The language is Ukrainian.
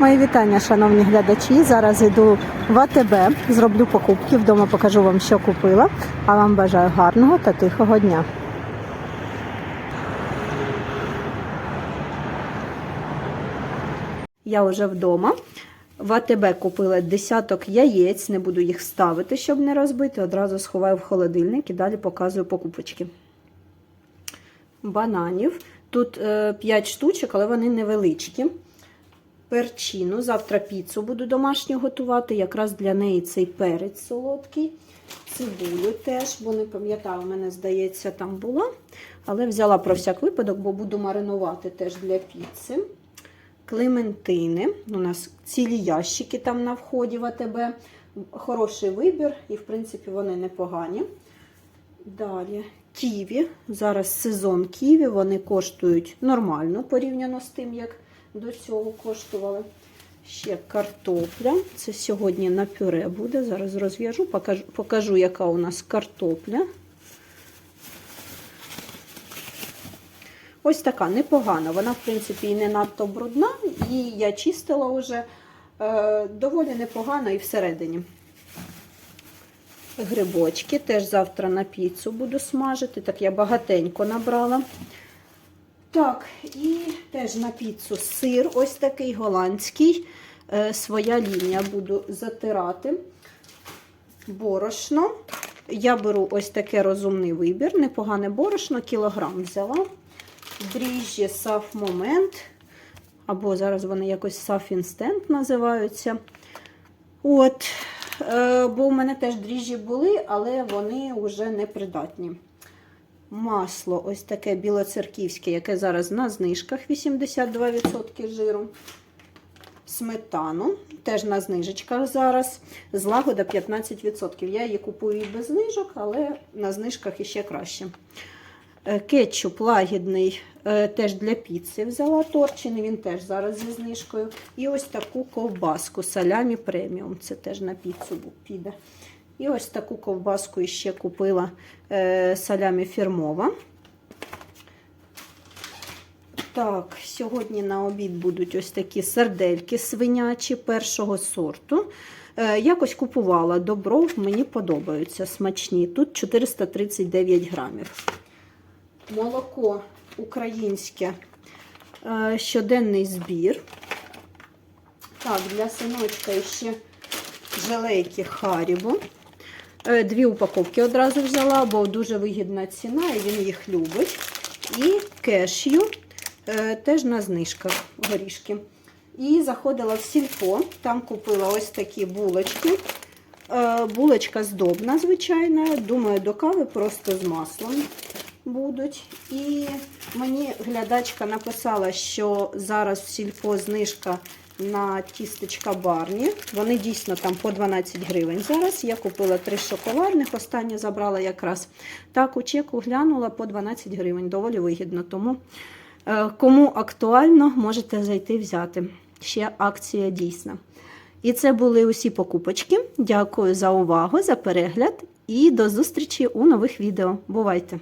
Мої вітання, шановні глядачі. Зараз йду в АТБ, зроблю покупки. Вдома покажу вам, що купила. А вам бажаю гарного та тихого дня. Я вже вдома. В АТБ купила десяток яєць, не буду їх ставити, щоб не розбити. Одразу сховаю в холодильник і далі показую покупочки. Бананів. Тут е, 5 штучок, але вони невеличкі. Перчину. Завтра піцу буду домашню готувати. Якраз для неї цей перець солодкий. Цибулю теж, бо не пам'ятаю, у мене, здається, там була. Але взяла про всяк випадок, бо буду маринувати теж для піци. Клементини. У нас цілі ящики там на вході в АТБ. Хороший вибір, і, в принципі, вони непогані. Далі ківі. Зараз сезон ківі, вони коштують нормально порівняно з тим, як до цього коштували. Ще картопля. Це сьогодні на пюре буде. Зараз розв'яжу, покажу, покажу, яка у нас картопля. Ось така непогана. Вона, в принципі, і не надто брудна, і я чистила вже е, доволі непогано і всередині. Грибочки теж завтра на піцу буду смажити. Так я багатенько набрала. Так, і теж на піцу сир, ось такий голландський. Е, своя лінія буду затирати. Борошно. Я беру ось таке розумний вибір. Непогане борошно, кілограм взяла. Дріжджі Саф Момент. Або зараз вони якось Саф Інстент називаються. От, е, бо у мене теж дріжджі були, але вони вже непридатні. Масло ось таке білоцерківське, яке зараз на знижках 82% жиру. Сметану, теж на знижечках зараз. Злагода 15%. Я її купую і без знижок, але на знижках іще краще. Е, Кетчуп лагідний, е, теж для піци взяла торчений, він теж зараз зі знижкою. І ось таку ковбаску салямі преміум. Це теж на піцу піде. І ось таку ковбаску ще купила е, салямі фірмова. Так, сьогодні на обід будуть ось такі сардельки свинячі першого сорту. Е, якось купувала добро, мені подобаються смачні. Тут 439 грамів. Молоко українське, е, щоденний збір. Так, для синочка ще желейки Харібо. Е, Дві упаковки одразу взяла, бо дуже вигідна ціна, і він їх любить. І кешю е, теж на знижках горішки. І заходила в сільпо, там купила ось такі булочки. Е, Булочка здобна, звичайна. Думаю, до кави просто з маслом будуть. І мені глядачка написала, що зараз в сільпо знижка на тістечка барні. Вони дійсно там по 12 гривень. Зараз я купила три шоколадних, останнє забрала якраз. Так, у чеку глянула по 12 гривень. Доволі вигідно. Тому е, кому актуально, можете зайти взяти. Ще акція дійсна. І це були усі покупочки. Дякую за увагу, за перегляд і до зустрічі у нових відео. Бувайте!